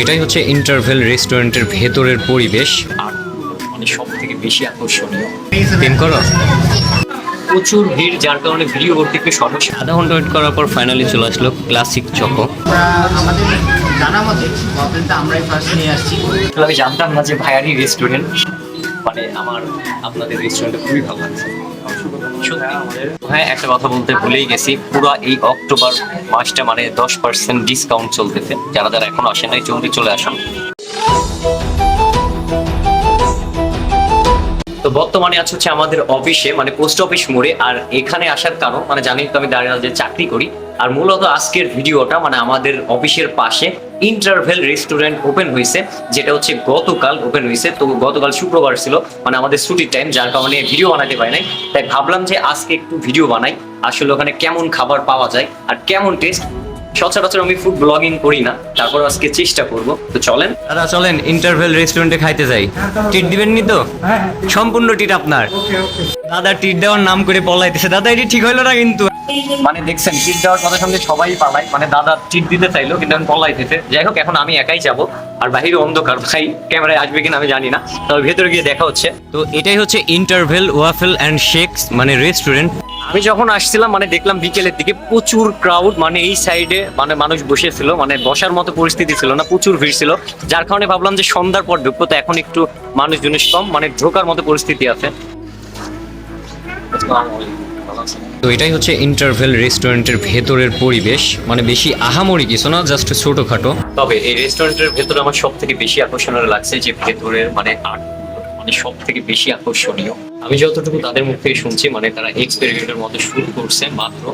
এটাই হচ্ছে ইন্টারভেল রেস্টুরেন্টের ভেতরের পরিবেশ। আর মানে সব থেকে বেশি আকর্ষণীয়। প্রেম করো। প্রচুর ভিড় যার কারণে ভিডিও করতে একটু সমস্যা আধা ঘণ্টা ওয়েট করার পর ফাইনালি চলে আসলো ক্লাসিক চকো আমাদের জানা মতে আমরাই ফার্স্ট নিয়ে আসছি। আসলে আমি জানতাম না যে ভাইয়ারি রেস্টুরেন্ট মানে আমার আপনাদের রেস্টুরেন্টে খুবই ভালো লাগছে। হ্যাঁ একটা কথা বলতে ভুলেই গেছি। পুরো এই অক্টোবর মাসটা মানে দশ পার্সেন্ট ডিসকাউন্ট চলতেছে। যারা যারা এখন আসেন নাই চলে আসুন। তো বর্তমানে আছে হচ্ছে আমাদের অফিসে মানে পোস্ট অফিস মোড়ে, আর এখানে আসার কারণ মানে জানি তো আমি দাঁড়িয়ে চাকরি করি, আর মূলত আজকের ভিডিওটা মানে আমাদের অফিসের পাশে ইন্টারভেল রেস্টুরেন্ট ওপেন হয়েছে, যেটা হচ্ছে গতকাল ওপেন হয়েছে, তো গতকাল শুক্রবার ছিল মানে আমাদের ছুটির টাইম যার কারণে ভিডিও বানাতে পারি নাই। তাই ভাবলাম যে আজকে একটু ভিডিও বানাই, আসলে ওখানে কেমন খাবার পাওয়া যায়, আর কেমন টেস্ট সচরাচর আমি ফুড ব্লগিং করি না তারপর আজকে চেষ্টা করব। তো চলেন। দাদা চলেন ইন্টারভেল রেস্টুরেন্টে খাইতে যাই। টিট দিবেন নি তো? সম্পূর্ণ টিট আপনার। দাদা টিট দেওয়ার নাম করে পলাইতেছে। দাদা এটি ঠিক হইল না কিন্তু? মানে দেখছেন চিট দেওয়ার কথা সঙ্গে সবাই পালায়। মানে দাদা চিট দিতে চাইলো কিন্তু আমি পলাই দিতে যাই হোক এখন আমি একাই যাব। আর বাহিরে অন্ধকার ভাই ক্যামেরায় আসবে কিনা আমি জানি না। তবে ভেতরে গিয়ে দেখা হচ্ছে। তো এটাই হচ্ছে ইন্টারভেল ওয়াফেল অ্যান্ড শেকস মানে রেস্টুরেন্ট আমি যখন আসছিলাম মানে দেখলাম বিকেলের দিকে প্রচুর ক্রাউড মানে এই সাইডে মানে মানুষ বসেছিল মানে বসার মতো পরিস্থিতি ছিল না প্রচুর ভিড় ছিল। যার কারণে ভাবলাম যে সন্ধ্যার পর ঢুকবো তো এখন একটু মানুষ জিনিস কম মানে ঢোকার মতো পরিস্থিতি আছে। তো এটাই হচ্ছে ইন্টারভেল রেস্টুরেন্টের ভেতরের পরিবেশ মানে বেশি আহামরি কিছু না জাস্ট ছোটখাটো। তবে এই রেস্টুরেন্টের ভেতরে আমার সব থেকে বেশি আকর্ষণীয় লাগছে যে ভেতরের মানে আর্ট মানে সব থেকে বেশি আকর্ষণীয়। আমি যতটুকু তাদের মুখ থেকে শুনছি মানে তারা এক্সপেরিমেন্টের মধ্যে শুরু করছে মাত্র,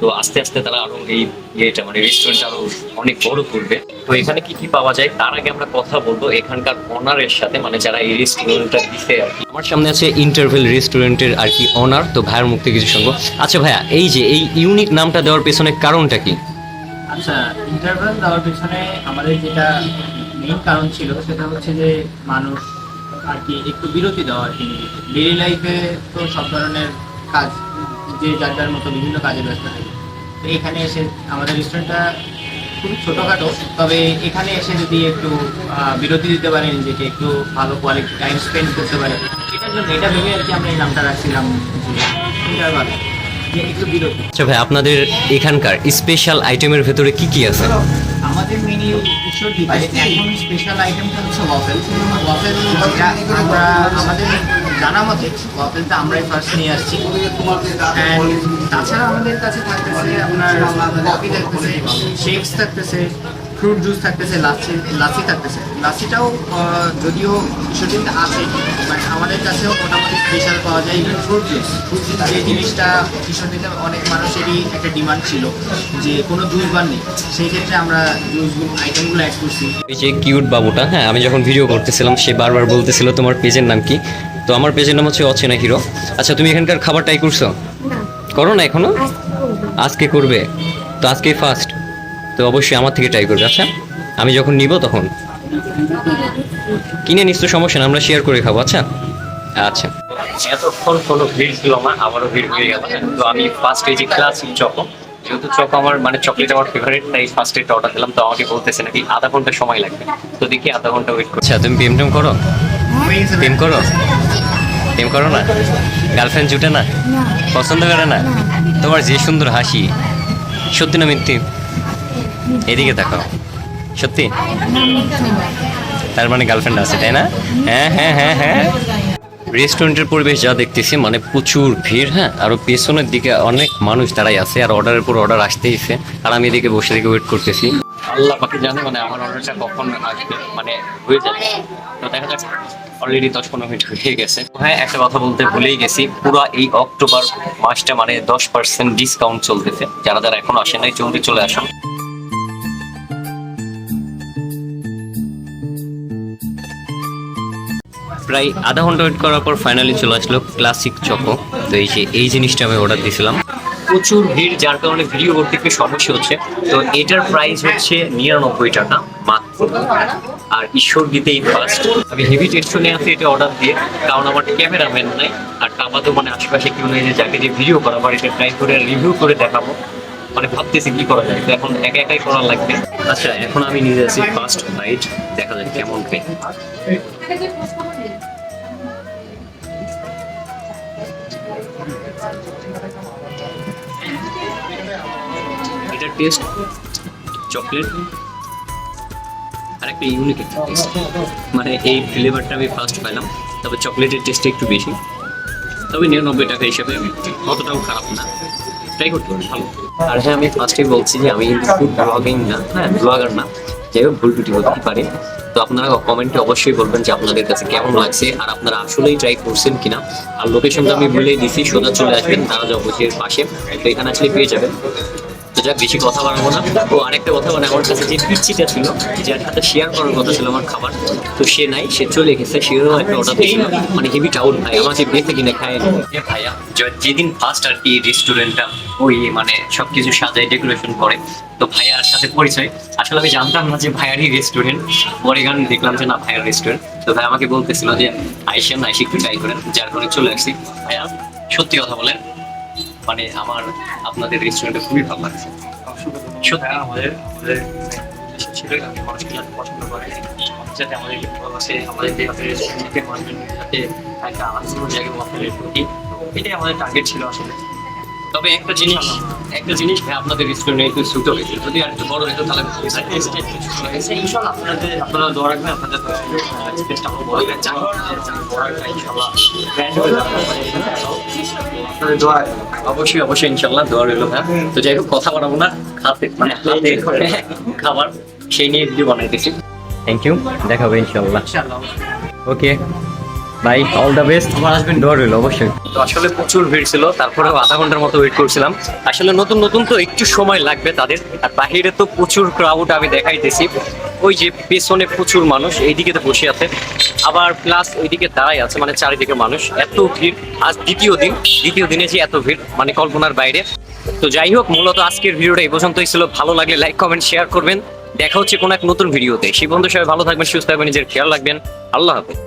তো আস্তে আস্তে তারা আরও এই ইয়েটা মানে রেস্টুরেন্ট আরও অনেক বড় করবে। তো এখানে কি কি পাওয়া যায়, তার আগে আমরা কথা বলব এখানকার অনারের সাথে মানে যারা এই রেস্টুরেন্টটা দিতে আর কি। আমার সামনে আছে ইন্টারভেল রেস্টুরেন্টের আর কি অনার তো ভাইয়ের মুখ থেকে কিছু শুনব। আচ্ছা ভাইয়া, এই যে এই ইউনিক নামটা দেওয়ার পেছনে কারণটা কি? আচ্ছা ইন্টারভেল দেওয়ার পিছনে আমাদের যেটা মেইন কারণ ছিল, সেটা হচ্ছে যে মানুষ আর কি একটু বিরতি দেওয়া আর কি ডেইলি লাইফে তো সব ধরনের কাজ, যে যার যার মতো বিভিন্ন কাজে ব্যস্ত থাকে। তো এখানে এসে আমাদের রেস্টুরেন্টটা খুব ছোটোখাটো, তবে এখানে এসে যদি একটু বিরতি দিতে পারে নিজেকে, একটু ভালো কোয়ালিটি টাইম স্পেন্ড করতে পারে। এটার জন্য এটা ভেবে আর কি আমরা এই নামটা রাখছিলাম ইন্টারভাল আচ্ছা ভাই, আপনাদের এখানকার স্পেশাল আইটেমের ভেতরে কি কি আছে? আমাদের মেনু ফার্স্ট নিয়ে আসছি। তাছাড়া আমাদের কাছে থাকতেছে আপনার কফি থাকতেছে শেকস থাকতেছে ফ্রুট জুস থাকতেছে লাচ্ছি লাচ্ছি থাকতেছে। লাচ্ছিটাও আহ, যদিও ঈশ্বরদিনটা আছে বাট আমাদের কাছেও মোটামুটি স্পেশাল পাওয়া যায় ইভেন ফ্রুট জুস যে জিনিসটা ঈশ্বরদিনে অনেক মানুষেরই একটা ডিমান্ড ছিল যে কোনো জুস বার নেই। সেই ক্ষেত্রে আমরা জুস আইটেমগুলো অ্যাড করছি। এই যে কিউট বাবুটা হ্যাঁ আমি যখন ভিডিও করতেছিলাম সে বারবার বলতেছিল তোমার পেজের নাম কি? তো আমার পেজের নাম হচ্ছে অচেনা হিরো। আচ্ছা তুমি এখানকার খাবার ট্রাই করছ? করো না এখনও? আজকে করবে। তো আজকে ফার্স্ট তো অবশ্যই আমার থেকে ট্রাই করবে। আচ্ছা আমি যখন নিব তখন। কিনে নিস তো সমস্যা না আমরা শেয়ার করে খাব আচ্ছা? আচ্ছা। এতক্ষণ কোনো ভিড় ছিল না আবারও ভিড় হয়ে গেল। তো আমি ফার্স্ট এই যে ক্লাসিক চকো যেহেতু চকো আমার মানে চকলেট আমার ফেভারিট তাই ফার্স্ট এটা অর্ডার দিলাম। তো আমাকে বলতেছে নাকি আধা ঘণ্টা সময় লাগবে। তো দেখি আধা ঘণ্টা ওয়েট করছি। আচ্ছা তুমি প্রেম টেম করো? প্রেম করো? প্রেম করো না? গার্লফ্রেন্ড জুটে না? পছন্দ করে না। তোমার যে সুন্দর হাসি। সত্যি না মিথ্যি? এদিকে দেখো। সত্যি? তার মানে গার্লফ্রেন্ড আছে, তাই না? হ্যাঁ হ্যাঁ হ্যাঁ হ্যাঁ। রেস্টুরেন্টের পরিবেশ যা দেখতেছি মানে প্রচুর ভিড় হ্যাঁ? আরও পেছনের দিকে অনেক মানুষ দাঁড়াই আছে, আর অর্ডারের পর অর্ডার আসতেইছে আর আমি এদিকে বসে থেকে ওয়েট করতেছি। আল্লাহ পাকে জানে মানে আমার অর্ডারটা কখন আসবে মানে হয়ে যাবে। তো দেখা যাক অলরেডি দশ পনেরো মিনিট হয়ে গেছে। হ্যাঁ একটা কথা বলতে ভুলেই গেছি, পুরো এই অক্টোবর মাসটা মানে দশ পার্সেন্ট ডিসকাউন্ট চলতেছে। যারা যারা এখন আসেন নাই, জলদি চলে আসুন। প্রায় আধা ঘণ্টা ওয়েট করার পর ফাইনালি চলে আসলো ক্লাসিক চকো তো এই যে, এই জিনিসটা আমি অর্ডার দিয়েছিলাম প্রচুর ভিড়, যার কারণে ভিডিও করতে একটু সমস্যা হচ্ছে। তো এটার প্রাইস হচ্ছে নিরানব্বই টাকা, মাত্র। আর ঈশ্বর দিতেই ফার্স্ট আমি হেভি টেনশনে আছি এটা অর্ডার দিয়ে, কারণ আমার ক্যামেরাম্যান নাই, আর টাকা তো মানে আশেপাশে কেউ নেই যে যাকে যে ভিডিও করাবো আর এটা ট্রাই করে রিভিউ করে দেখাবো। মানে ভাবতেছি কি করা যায়। এখন একা একাই করা লাগবে। আচ্ছা এখন আমি নিয়ে যাচ্ছি ফার্স্ট বাইট দেখা যাক কেমন খাই এটার টেস্ট চকলেট আর একটা ইউনিক টেস্ট মানে এই ফ্লেভারটা আমি ফার্স্ট পেলাম তবে চকলেটের টেস্টটা একটু বেশি। তবে নিরানব্বই টাকা হিসাবে অতটাও খারাপ না। ট্রাই করতে পারেন ভালো। আর হ্যাঁ আমি ফার্স্টেই বলছি যে আমি কিন্তু ফুড ব্লগিং না হ্যাঁ ব্লগার না। যাই হোক, ভুল টুটি হতে পারে। তো আপনারা কমেন্টে অবশ্যই বলবেন যে আপনাদের কাছে কেমন লাগছে, আর আপনারা আসলেই ট্রাই করছেন কিনা। আর লোকেশনটা আমি বলেই দিছি, সোজা চলে আসবেন, তারা অফিসের পাশে। তো এখানে আসলে পেয়ে যাবেন। তো যাক, বেশি কথা বাড়াবো না। তো আরেকটা কথা মানে আমার কাছে যে পিচ্ছিটা ছিল, যার সাথে শেয়ার করার কথা ছিল আমার খাবার, তো সে নাই, সে চলে গেছে সেও একটা অর্ডার দিয়েছিল। মানে হেভি টাউট ভাই, আমাকে বেঁচে কিনে খায়। ভাইয়া যেদিন ফার্স্ট আর কি রেস্টুরেন্টটা ওই মানে সবকিছু সাজায় ডেকোরেশন করে, তো ভাইয়ার সাথে পরিচয়। আসলে আমি জানতাম না যে ভাইয়ারই রেস্টুরেন্ট পরে গান দেখলাম যে না, ভাইয়ার রেস্টুরেন্ট তো ভাই আমাকে বলতেছিল যে, আইসেন আইসে একটু ট্রাই করেন, যার কারণে চলে আসছি। ভাইয়া, সত্যি কথা বলেন মানে আমার আপনাদের রেস্টুরেন্টে খুবই ভালো লাগছে। সত্যি। আমাদের আমাদের ছিল পছন্দ করে। যাতে আমাদের ভালোবাসে আমাদের একটা প্রতি এটাই আমাদের টার্গেট ছিল আসলে। তবে একটা জিনিস একটা জিনিস ভাই আপনাদের রেস্টুরেন্টে একটু ছোট হয়েছে যদি আর একটু বড় হতো তাহলে ইনশাল্লাহ আপনাদের আপনারা দোয়া রাখবেন আপনাদের স্পেসটা আমরা বড় করে চাই বড় ইনশাল্লাহ ব্র্যান্ড হয়ে যাবে আপনাদের দোয়া অবশ্যই অবশ্যই ইনশাল্লাহ দোয়া রইল ভাই। তো যাই হোক কথা বাড়াবো না। খাতে মানে হাতে খাবার সেই নিয়ে ভিডিও বানাইতেছি। থ্যাংক ইউ দেখাবো ইনশাল্লাহ। ইনশাল্লাহ। Okay bye all the best আমার আসবেন দোয়া রইল, অবশ্যই। তো আসলে প্রচুর ভিড় ছিল, তারপরে আধা ঘণ্টার মতো ওয়েট করছিলাম। আসলে নতুন নতুন তো একটু সময় লাগবে তাদের, আর বাহিরে তো প্রচুর ক্রাউড আমি দেখাইতেছি। ওই যে পেছনে প্রচুর মানুষ, এইদিকে তো বসে আছে। আবার প্লাস ওইদিকে দাঁড়াই আছে মানে চারিদিকে মানুষ। এত ভিড়, আজ দ্বিতীয় দিন, দ্বিতীয় দিনে যে এত ভিড় মানে কল্পনার বাইরে। তো যাই হোক, মূলত আজকের ভিডিওটা এই পর্যন্তই ছিল। ভালো লাগলে লাইক কমেন্ট শেয়ার করবেন। দেখা হচ্ছে কোনো এক নতুন ভিডিওতে। সেই বন্ধু সবাই ভালো থাকবেন, সুস্থ থাকবেন, নিজের খেয়াল রাখবেন। আল্লাহ হাফেজ।